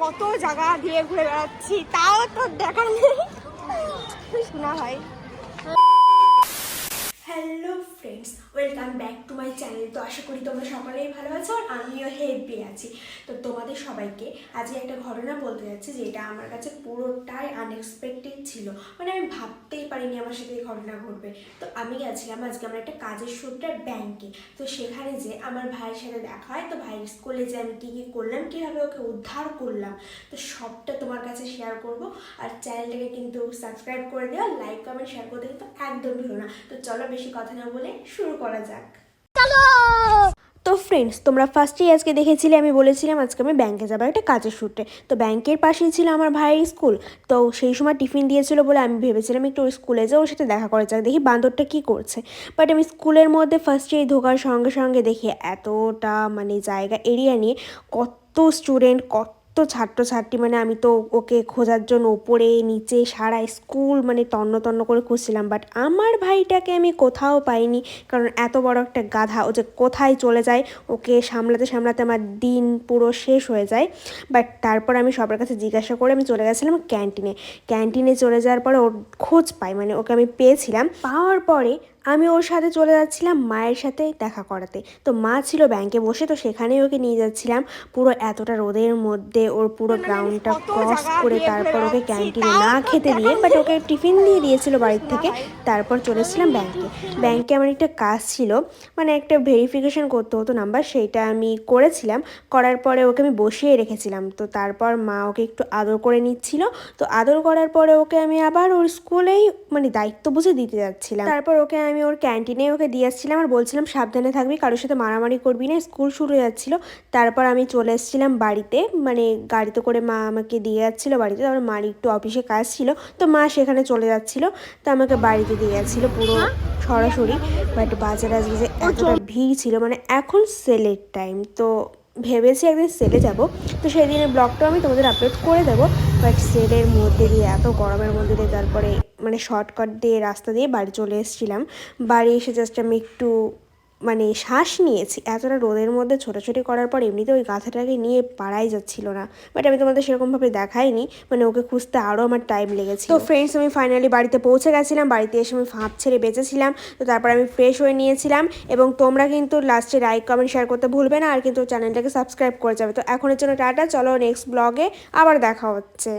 কত জায়গা দিয়ে ঘুরে বেড়াচ্ছি তাও তো দেখার নেই। শোনা হয় welcome back to my channel তো আশা করি তোমরা সকলেই ভালো আছো আর আমিও হেপি আছি। তো তোমাদের সবাইকে আজকে একটা ঘটনা বলতে যাচ্ছি যেটা আমার কাছে পুরোটাই আনএক্সপেক্টেড ছিল। মানে আমি ভাবতেই পারিনি আমার সাথে এই ঘটনা ঘটবে। তো আমি গেছিলাম আজকে আমার একটা কাজের সূত্রে ব্যাংকে তো সেখানে যে আমার ভাইয়ের সাথে দেখা হয়, তো ভাইয়ের স্কুলে যে আমি কী কী করলাম, কীভাবে ওকে উদ্ধার করলাম, তো সবটা তোমার শেয়ার করব। আর চ্যানেলটাকে কিন্তু সাবস্ক্রাইব করে দেওয়া লাইক কমেন্ট শেয়ার করতে কিন্তু একদম ভুলো না। তো চলো বেশি কথা না বলে শুরু করা যাক। তো ফ্রেন্ডস তোমরা ফার্স্টেই আজকে দেখেছিলে আমি বলেছিলাম আজকে আমি ব্যাংকে যাব একটা কাজের সূত্রে তো ব্যাংকের পাশেই ছিল আমার ভাইয়ের স্কুল তো সেই সময় টিফিন দিয়েছিল বলে আমি ভেবেছিলাম একটু ওই স্কুলে যাও ওর সাথে দেখা করে যাক দেখি বান্দরটা কী করছে। বাট আমি স্কুলের মধ্যে ফার্স্টেই ঢোকার সঙ্গে সঙ্গে দেখি এতটা মানে জায়গা এরিয়া নিয়ে কত স্টুডেন্ট কত তো ছাত্রছাত্রী মানে আমি তো ওকে খোঁজার জন্য ওপরে, নিচে, সারা স্কুল মানে তন্ন তন্ন করে খুঁজছিলাম। বাট আমার ভাইটাকে আমি কোথাও পাইনি। কারণ এত বড় একটা গাধা, ও যে কোথায় চলে যায়, ওকে সামলাতে সামলাতে আমার দিন পুরো শেষ হয়ে যায়। বাট তারপর আমি সবার কাছে জিজ্ঞাসা করে আমি চলে গেছিলাম ক্যান্টিনে। ক্যান্টিনে চলে যাওয়ার পরে ওর খোঁজ পাই মানে ওকে আমি পেয়েছিলাম। পাওয়ার পরে আমি ওর সাথে চলে যাচ্ছিলাম মায়ের সাথে দেখা করাতে। তো মা ছিল ব্যাংকে বসে তো সেখানেই ওকে নিয়ে যাচ্ছিলাম। পুরো এতটা রোদের মধ্যে ওর পুরো গ্রাউন্ডটা ক্রস করে তারপর ওকে ক্যান্টিনে না খেতে দিয়ে বাট ওকে টিফিন দিয়ে দিয়েছিল বাড়ির থেকে তারপর চলেছিলাম ব্যাংকে ব্যাংকে আমার একটা কাজ ছিল মানে একটা ভেরিফিকেশন করতে হতো নাম্বার সেইটা আমি করেছিলাম। করার পরে ওকে আমি বসিয়ে রেখেছিলাম। তো তারপর মা ওকে একটু আদর করে নিচ্ছিল। তো আদর করার পরে ওকে আমি আবার ওর স্কুলেই মানে দায়িত্ব বুঝে দিতে যাচ্ছিলাম। তারপর ওকে আমি ওর ক্যান্টিনে ওকে দিয়ে আসছিলাম আর বলছিলাম সাবধানে থাকবি কারোর সাথে মারামারি করবি না। স্কুল শুরু হয়ে যাচ্ছিল তারপর আমি চলে এসেছিলাম বাড়িতে মানে গাড়িতে করে মা আমাকে দিয়ে যাচ্ছিল বাড়িতে তারপর মার একটু অফিসে কাজ ছিল তো মা সেখানে চলে যাচ্ছিল তো আমাকে বাড়িতে দিয়ে যাচ্ছিল পুরো সরাসরি। বাট বাজারে আজকে যে এতটা ভিড় ছিল মানে এখন সেলের টাইম তো ভেবেছি একদিন সেলে যাব তো সেই দিনের ব্লগটাও আমি তোমাদের আপলোড করে দেবো বাট সেলের মধ্যে দিয়ে এত গরমের মধ্যে দিয়ে তারপরে মানে শর্টকাট দিয়ে রাস্তা দিয়ে বাড়ি চলে এসেছিলাম। বাড়ি এসে জাস্ট আমি একটু মানে শ্বাস নিয়েছি। এতটা রোদের মধ্যে ছোটাছুটি করার পর এমনিতে ওই গাথাটাকে নিয়ে পাড়াই যাচ্ছিল না। বাট আমি তোমাদের সেরকমভাবে দেখাইনি। মানে ওকে খুঁজতে আরও আমার টাইম লেগেছে তো ফ্রেন্ডস আমি ফাইনালি বাড়িতে পৌঁছে গেছিলাম। বাড়িতে এসে আমি ফাঁপ ছেড়ে বেঁচেছিলাম। তো তারপর আমি ফ্রেশ হয়ে নিয়েছিলাম। এবং তোমরা কিন্তু লাস্টে লাইক কমেন্ট শেয়ার করতে ভুলবে না। আর কিন্তু চ্যানেলটাকে সাবস্ক্রাইব করে যাবে। তো এখনের জন্য টাটা। চলো নেক্সট ব্লগে আবার দেখা হচ্ছে।